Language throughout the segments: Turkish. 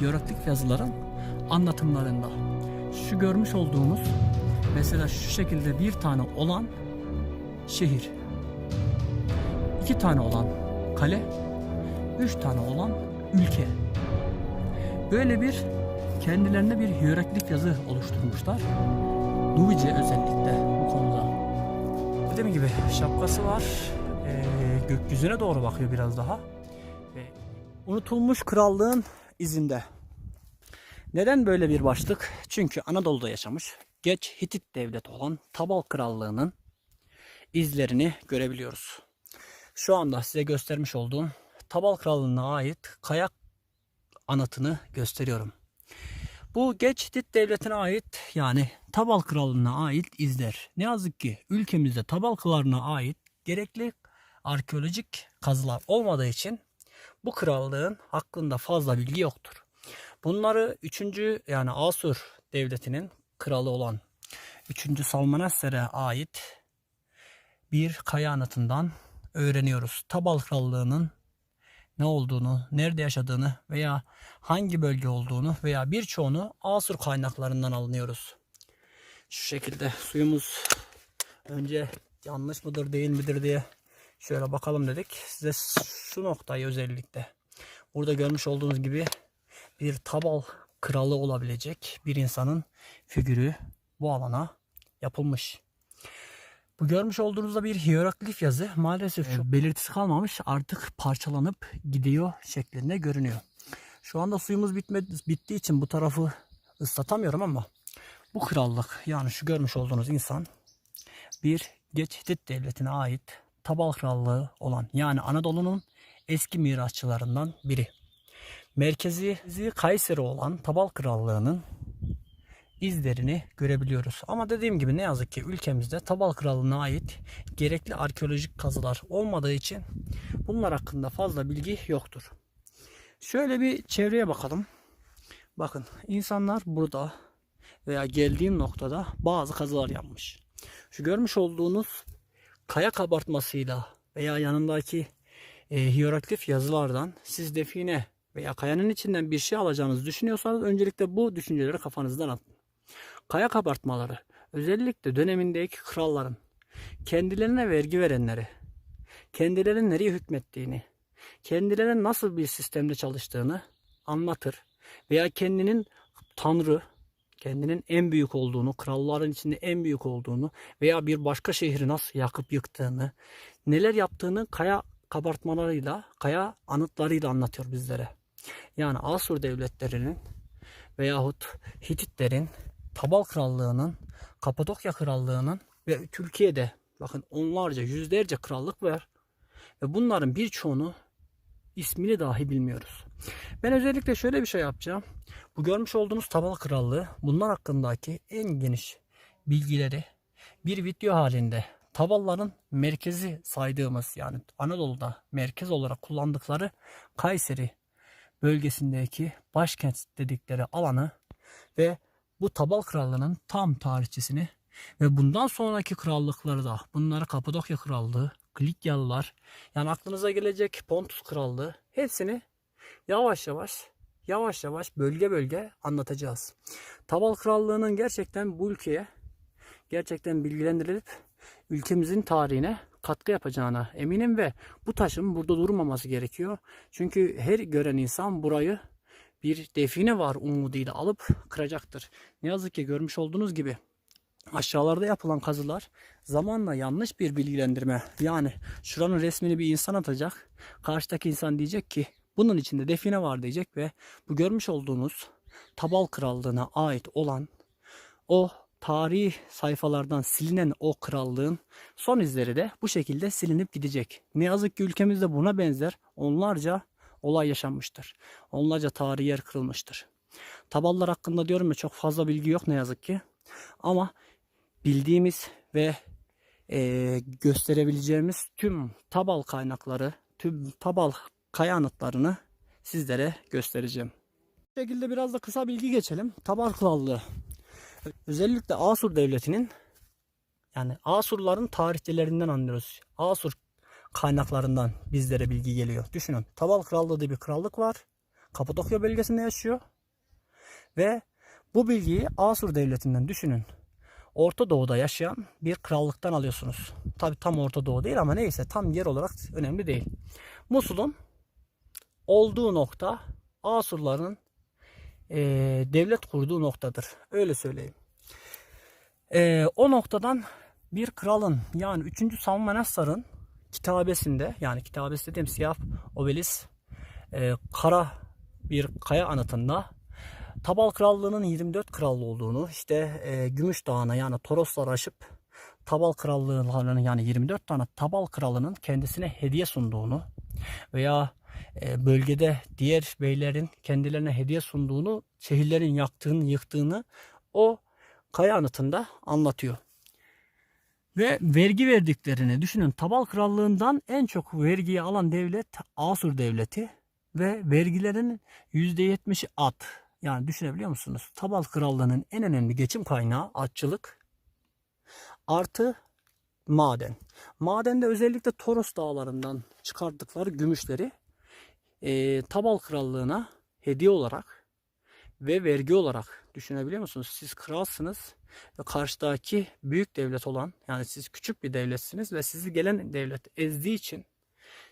hieroglif yazıların anlatımlarında. Şu görmüş olduğumuz mesela şu şekilde bir tane olan şehir. iki tane olan kale. Üç tane olan ülke. Böyle bir kendilerine bir hieroglif yazı oluşturmuşlar. Nubice özellikle bu konuda. Dediğim gibi şapkası var. Ee, gökyüzüne doğru bakıyor biraz daha. Ve unutulmuş krallığın izinde. Neden böyle bir başlık? Çünkü Anadolu'da yaşamış geç Hitit devleti olan Tabal Krallığı'nın izlerini görebiliyoruz. Şu anda size göstermiş olduğum Tabal Krallığı'na ait kayak anıtını gösteriyorum. Bu geç Hitit devletine ait yani Tabal Krallığı'na ait izler. Ne yazık ki ülkemizde Tabal Krallığı'na ait gerekli arkeolojik kazılar olmadığı için bu krallığın hakkında fazla bilgi yoktur. Bunları 3. yani Asur devletinin kralı olan 3. Salmaneser'e ait bir kaya anıtından öğreniyoruz. Tabal Krallığı'nın ne olduğunu, nerede yaşadığını veya hangi bölge olduğunu veya birçoğunu Asur kaynaklarından alınıyoruz. Şu şekilde suyumuz önce yanlış mıdır değil midir diye şöyle bakalım dedik. Size şu noktayı özellikle burada görmüş olduğunuz gibi bir tabal kralı olabilecek bir insanın figürü bu alana yapılmış. Bu görmüş olduğunuzda bir hieroglif yazı maalesef şu belirtisi kalmamış artık parçalanıp gidiyor şeklinde görünüyor. Şu anda suyumuz bitme, bittiği için bu tarafı ıslatamıyorum ama bu krallık yani şu görmüş olduğunuz insan bir geç Hitit devletine ait Tabal Krallığı olan yani Anadolu'nun eski mirasçılarından biri. Merkezi Kayseri olan Tabal Krallığı'nın izlerini görebiliyoruz. Ama dediğim gibi ne yazık ki ülkemizde Tabal Krallığı'na ait gerekli arkeolojik kazılar olmadığı için bunlar hakkında fazla bilgi yoktur. Şöyle bir çevreye bakalım. Bakın insanlar burada veya geldiğim noktada bazı kazılar yapmış. Şu görmüş olduğunuz kaya kabartmasıyla veya yanındaki e, hieroglif yazılardan siz define veya kayanın içinden bir şey alacağınızı düşünüyorsanız öncelikle bu düşünceleri kafanızdan atın. Kaya kabartmaları özellikle dönemindeki kralların kendilerine vergi verenleri, kendilerinin nereye hükmettiğini, kendilerinin nasıl bir sistemde çalıştığını anlatır. Veya kendinin tanrı, kendinin en büyük olduğunu, kralların içinde en büyük olduğunu veya bir başka şehri nasıl yakıp yıktığını, neler yaptığını kaya kabartmalarıyla, kaya anıtlarıyla anlatıyor bizlere. Yani Asur devletlerinin veyahut Hititlerin, Tabal Krallığı'nın, Kapadokya Krallığı'nın ve Türkiye'de bakın onlarca, yüzlerce krallık var. Ve bunların birçoğunu ismini dahi bilmiyoruz. Ben özellikle şöyle bir şey yapacağım. Bu görmüş olduğunuz Tabal Krallığı bunlar hakkındaki en geniş bilgileri bir video halinde Tabalların merkezi saydığımız yani Anadolu'da merkez olarak kullandıkları Kayseri bölgesindeki başkent dedikleri alanı ve bu Tabal Krallığı'nın tam tarihçesini ve bundan sonraki krallıkları da bunları Kapadokya Krallığı, Klikyalılar yani aklınıza gelecek Pontus Krallığı hepsini yavaş yavaş yavaş yavaş bölge bölge anlatacağız. Tabal Krallığı'nın gerçekten bu ülkeye gerçekten bilgilendirilip ülkemizin tarihine katkı yapacağına eminim ve bu taşın burada durmaması gerekiyor. Çünkü her gören insan burayı bir define var umuduyla alıp kıracaktır. Ne yazık ki görmüş olduğunuz gibi aşağılarda yapılan kazılar zamanla yanlış bir bilgilendirme. Yani şuranın resmini bir insan atacak. Karşıdaki insan diyecek ki bunun içinde define var diyecek ve bu görmüş olduğunuz Tabal Krallığı'na ait olan o tarihi sayfalardan silinen o krallığın son izleri de bu şekilde silinip gidecek. Ne yazık ki ülkemizde buna benzer onlarca olay yaşanmıştır. Onlarca tarihi yer kırılmıştır. Taballar hakkında diyorum ya çok fazla bilgi yok ne yazık ki. Ama bildiğimiz ve e, gösterebileceğimiz tüm tabal kaynakları, tüm tabal kaya anıtlarını sizlere göstereceğim. Bu şekilde biraz da kısa bilgi geçelim. Tabal Krallığı özellikle Asur devletinin yani Asurların tarihçilerinden anlıyoruz. Asur kaynaklarından bizlere bilgi geliyor. Düşünün Tabal Krallığı diye bir krallık var. Kapadokya bölgesinde yaşıyor. Ve bu bilgiyi Asur devletinden düşünün. Orta Doğu'da yaşayan bir krallıktan alıyorsunuz. Tabi tam Orta Doğu değil ama neyse tam yer olarak önemli değil. Musul'un olduğu nokta Asurların eee, devlet kurduğu noktadır. Öyle söyleyeyim. Eee, o noktadan bir kralın yani 3. Salmanasar'ın kitabesinde yani kitabesi dediğim siyah obelis eee, kara bir kaya anıtında Tabal Krallığı'nın 24 krallı olduğunu işte e, Gümüş Dağı'na yani Torosları aşıp Tabal Krallığı'nın yani 24 tane Tabal Kralı'nın kendisine hediye sunduğunu veya e, bölgede diğer beylerin kendilerine hediye sunduğunu, şehirlerin yaktığını, yıktığını o kaya anıtında anlatıyor. Ve vergi verdiklerini düşünün. Tabal Krallığı'ndan en çok vergiyi alan devlet Asur Devleti ve vergilerin %70'i at. Yani düşünebiliyor musunuz? Tabal Krallığı'nın en önemli geçim kaynağı atçılık artı maden. Madende özellikle Toros dağlarından çıkarttıkları gümüşleri e, Tabal Krallığı'na hediye olarak ve vergi olarak düşünebiliyor musunuz? Siz kralsınız ve karşıdaki büyük devlet olan yani siz küçük bir devletsiniz ve sizi gelen devlet ezdiği için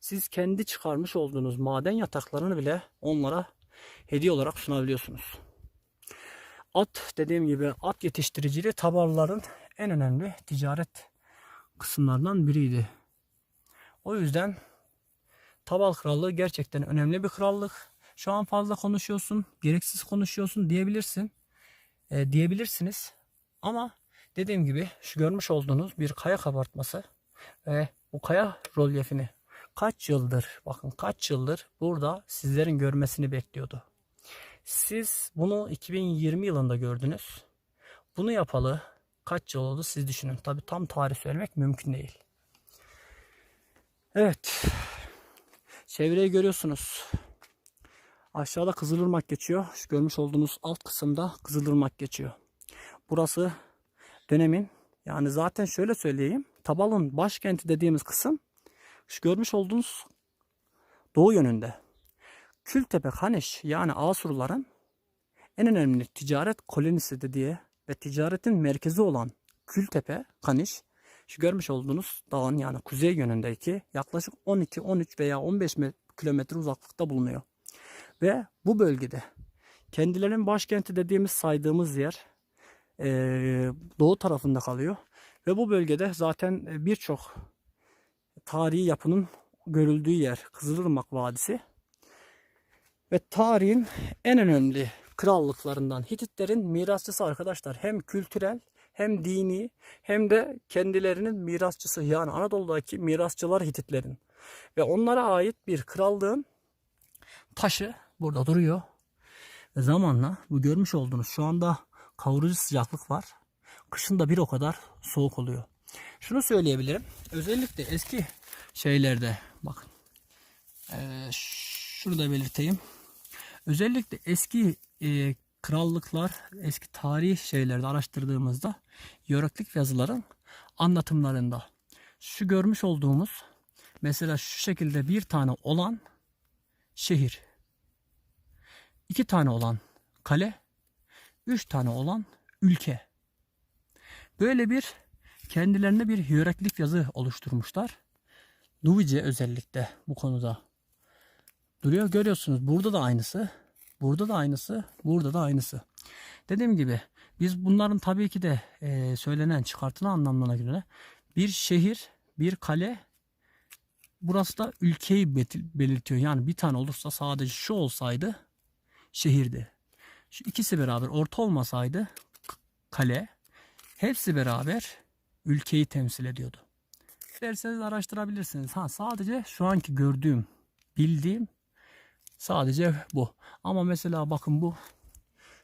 siz kendi çıkarmış olduğunuz maden yataklarını bile onlara hediye olarak sunabiliyorsunuz. At dediğim gibi at yetiştiriciliği Tabarların en önemli ticaret kısımlarından biriydi. O yüzden Tabal Krallığı gerçekten önemli bir krallık. Şu an fazla konuşuyorsun, gereksiz konuşuyorsun diyebilirsin. E, diyebilirsiniz. Ama dediğim gibi şu görmüş olduğunuz bir kaya kabartması ve bu kaya rolyefini kaç yıldır bakın kaç yıldır burada sizlerin görmesini bekliyordu. Siz bunu 2020 yılında gördünüz. Bunu yapalı kaç yıl oldu siz düşünün. Tabi tam tarih söylemek mümkün değil. Evet. Çevreyi görüyorsunuz. Aşağıda Kızılırmak geçiyor. Şu görmüş olduğunuz alt kısımda Kızılırmak geçiyor. Burası dönemin yani zaten şöyle söyleyeyim. Tabal'ın başkenti dediğimiz kısım şu görmüş olduğunuz doğu yönünde. Kültepe Haneş yani Asurların en önemli ticaret kolonisi dediği ve ticaretin merkezi olan Kültepe Kaniş şu görmüş olduğunuz dağın yani kuzey yönündeki yaklaşık 12, 13 veya 15 me- kilometre uzaklıkta bulunuyor. Ve bu bölgede kendilerinin başkenti dediğimiz saydığımız yer eee, doğu tarafında kalıyor. Ve bu bölgede zaten e, birçok tarihi yapının görüldüğü yer Kızılırmak Vadisi. Ve tarihin en önemli krallıklarından Hititlerin mirasçısı arkadaşlar. Hem kültürel hem dini hem de kendilerinin mirasçısı yani Anadolu'daki mirasçılar Hititlerin. Ve onlara ait bir krallığın taşı burada duruyor. Ve zamanla bu görmüş olduğunuz şu anda kavurucu sıcaklık var. Kışın da bir o kadar soğuk oluyor. Şunu söyleyebilirim. Özellikle eski şeylerde bakın. Ee, şunu belirteyim. Özellikle eski e, krallıklar, eski tarih şeylerde araştırdığımızda yörüklik yazıların anlatımlarında şu görmüş olduğumuz mesela şu şekilde bir tane olan şehir, iki tane olan kale, üç tane olan ülke. Böyle bir kendilerine bir hiyerarkik yazı oluşturmuşlar. Nuvice özellikle bu konuda duruyor. Görüyorsunuz burada da aynısı. Burada da aynısı. Burada da aynısı. Dediğim gibi biz bunların tabii ki de e, söylenen çıkartılan anlamlarına göre bir şehir, bir kale burası da ülkeyi belirtiyor. Yani bir tane olursa sadece şu olsaydı şehirdi. Şu ikisi beraber orta olmasaydı kale hepsi beraber ülkeyi temsil ediyordu. İsterseniz araştırabilirsiniz. Ha sadece şu anki gördüğüm, bildiğim sadece bu. Ama mesela bakın bu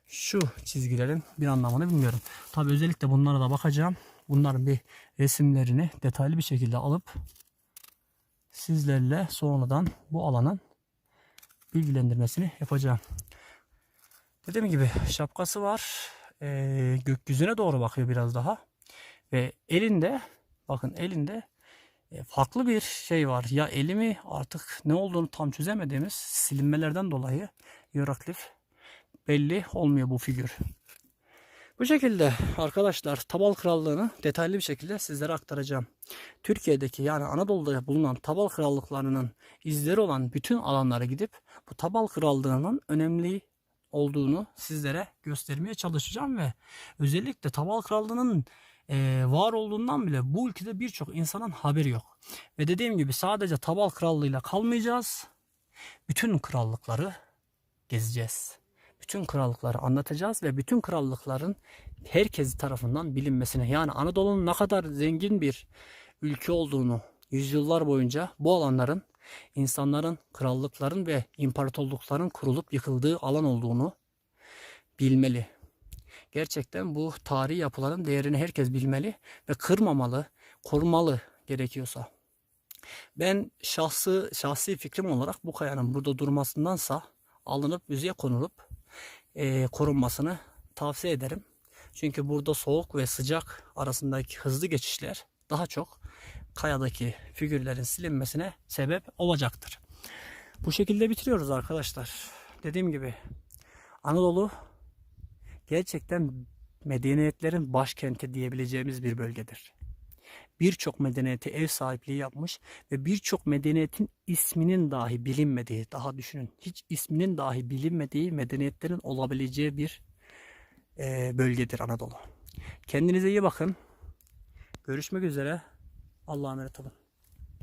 şu çizgilerin bir anlamını bilmiyorum. Tabi özellikle bunlara da bakacağım. Bunların bir resimlerini detaylı bir şekilde alıp sizlerle sonradan bu alanın bilgilendirmesini yapacağım. Dediğim gibi şapkası var. Ee, gökyüzüne doğru bakıyor biraz daha. Ve elinde bakın elinde e, farklı bir şey var. Ya elimi artık ne olduğunu tam çözemediğimiz silinmelerden dolayı hieroglif belli olmuyor bu figür. Bu şekilde arkadaşlar Tabal Krallığı'nı detaylı bir şekilde sizlere aktaracağım. Türkiye'deki yani Anadolu'da bulunan Tabal Krallıklarının izleri olan bütün alanlara gidip bu Tabal Krallığı'nın önemli olduğunu sizlere göstermeye çalışacağım ve özellikle Tabal Krallığı'nın eee, var olduğundan bile bu ülkede birçok insanın haberi yok. Ve dediğim gibi sadece Tabal Krallığı'yla kalmayacağız. Bütün krallıkları gezeceğiz. Bütün krallıkları anlatacağız ve bütün krallıkların herkes tarafından bilinmesine yani Anadolu'nun ne kadar zengin bir ülke olduğunu yüzyıllar boyunca bu alanların insanların, krallıkların ve imparatorlukların kurulup yıkıldığı alan olduğunu bilmeli. Gerçekten bu tarihi yapıların değerini herkes bilmeli ve kırmamalı, korumalı gerekiyorsa. Ben şahsı şahsi fikrim olarak bu kayanın burada durmasındansa alınıp müzeye konulup eee, korunmasını tavsiye ederim. Çünkü burada soğuk ve sıcak arasındaki hızlı geçişler daha çok kayadaki figürlerin silinmesine sebep olacaktır. Bu şekilde bitiriyoruz arkadaşlar. Dediğim gibi Anadolu gerçekten medeniyetlerin başkenti diyebileceğimiz bir bölgedir. Birçok medeniyete ev sahipliği yapmış ve birçok medeniyetin isminin dahi bilinmediği, daha düşünün hiç isminin dahi bilinmediği medeniyetlerin olabileceği bir eee, bölgedir Anadolu. Kendinize iyi bakın. Görüşmek üzere. Allah'a emanet olun.